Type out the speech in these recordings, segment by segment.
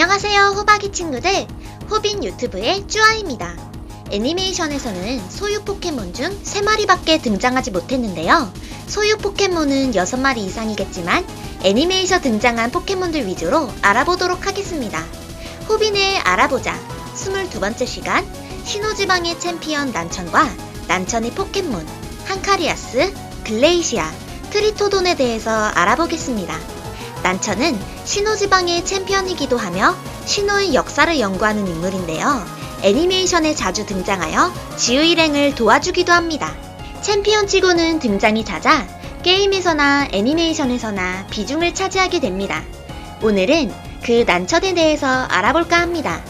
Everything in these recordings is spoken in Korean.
안녕하세요 호박이 친구들. 호빈 유튜브의 쭈아입니다. 애니메이션에서는 소유 포켓몬 중 3마리밖에 등장하지 못했는데요. 소유 포켓몬은 6마리 이상이겠지만 애니메이션 등장한 포켓몬들 위주로 알아보도록 하겠습니다. 호빈의 알아보자. 22번째 시간. 신호지방의 챔피언 난천과 난천의 포켓몬 한카리아스, 글레이시아, 트리토돈에 대해서 알아보겠습니다 난천은 신호지방의 챔피언이기도 하며 신호의 역사를 연구하는 인물인데요. 애니메이션에 자주 등장하여 지우 일행을 도와주기도 합니다. 챔피언 치고는 등장이 잦아 게임에서나 애니메이션에서나 비중을 차지하게 됩니다. 오늘은 그 난천에 대해서 알아볼까 합니다.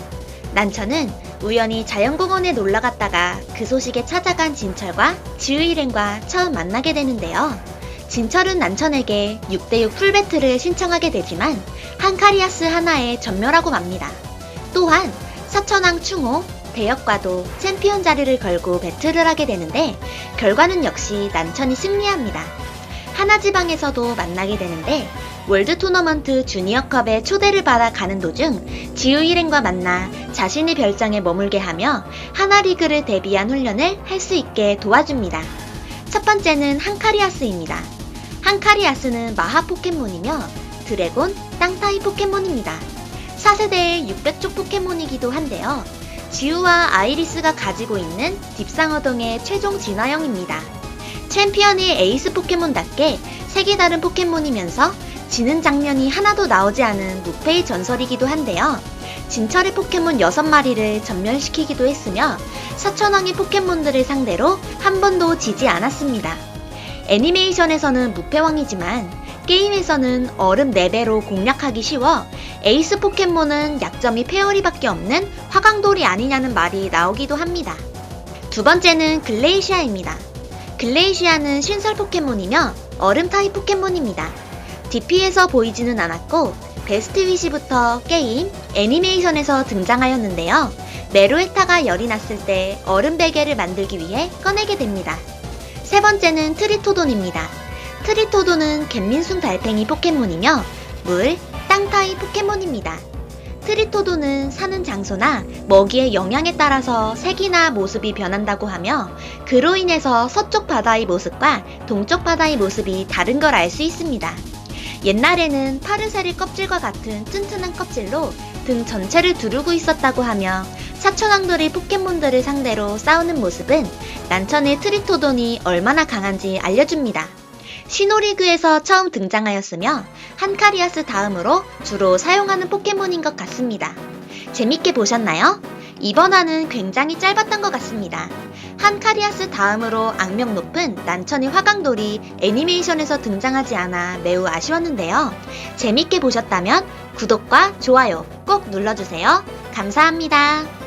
난천은 우연히 자연공원에 놀러 갔다가 그 소식에 찾아간 진철과 지우 일행과 처음 만나게 되는데요. 진철은 난천에게 6대6 풀배틀을 신청하게 되지만 한카리아스 하나에 전멸하고 맙니다. 또한 사천왕 충호, 대역과도 챔피언 자리를 걸고 배틀을 하게 되는데 결과는 역시 난천이 승리합니다. 하나지방에서도 만나게 되는데 월드 토너먼트 주니어컵에 초대를 받아 가는 도중 지우 일행과 만나 자신의 별장에 머물게 하며 하나리그를 대비한 훈련을 할 수 있게 도와줍니다. 첫 번째는 한카리아스입니다. 한카리아스는 마하 포켓몬이며 드래곤, 땅타입 포켓몬입니다. 4세대의 600쪽 포켓몬이기도 한데요. 지우와 아이리스가 가지고 있는 딥상어동의 최종 진화형입니다. 챔피언의 에이스 포켓몬답게 색이 다른 포켓몬이면서 지는 장면이 하나도 나오지 않은 무패의 전설이기도 한데요. 진철의 포켓몬 6마리를 전멸시키기도 했으며 사천왕의 포켓몬들을 상대로 한 번도 지지 않았습니다. 애니메이션에서는 무패왕이지만 게임에서는 얼음 4배로 공략하기 쉬워 에이스 포켓몬은 약점이 페어리밖에 없는 화강돌이 아니냐는 말이 나오기도 합니다. 두 번째는 글레이시아입니다. 글레이시아는 신설 포켓몬이며 얼음 타입 포켓몬입니다. DP에서 보이지는 않았고 베스트 위시부터 게임, 애니메이션에서 등장하였는데요. 메로에타가 열이 났을 때 얼음 베개를 만들기 위해 꺼내게 됩니다. 세 번째는 트리토돈입니다. 트리토돈은 갯민순 달팽이 포켓몬이며 물, 땅 타입 포켓몬입니다. 트리토돈은 사는 장소나 먹이의 영향에 따라서 색이나 모습이 변한다고 하며 그로 인해서 서쪽 바다의 모습과 동쪽 바다의 모습이 다른 걸 알 수 있습니다. 옛날에는 파르세리 껍질과 같은 튼튼한 껍질로 등 전체를 두르고 있었다고 하며 사천왕돌이 포켓몬들을 상대로 싸우는 모습은 난천의 트리토돈이 얼마나 강한지 알려줍니다. 시노리그에서 처음 등장하였으며 한카리아스 다음으로 주로 사용하는 포켓몬인 것 같습니다. 재밌게 보셨나요? 이번 화는 굉장히 짧았던 것 같습니다. 한카리아스 다음으로 악명 높은 난천의 화강돌이 애니메이션에서 등장하지 않아 매우 아쉬웠는데요. 재밌게 보셨다면 구독과 좋아요 꼭 눌러주세요. 감사합니다.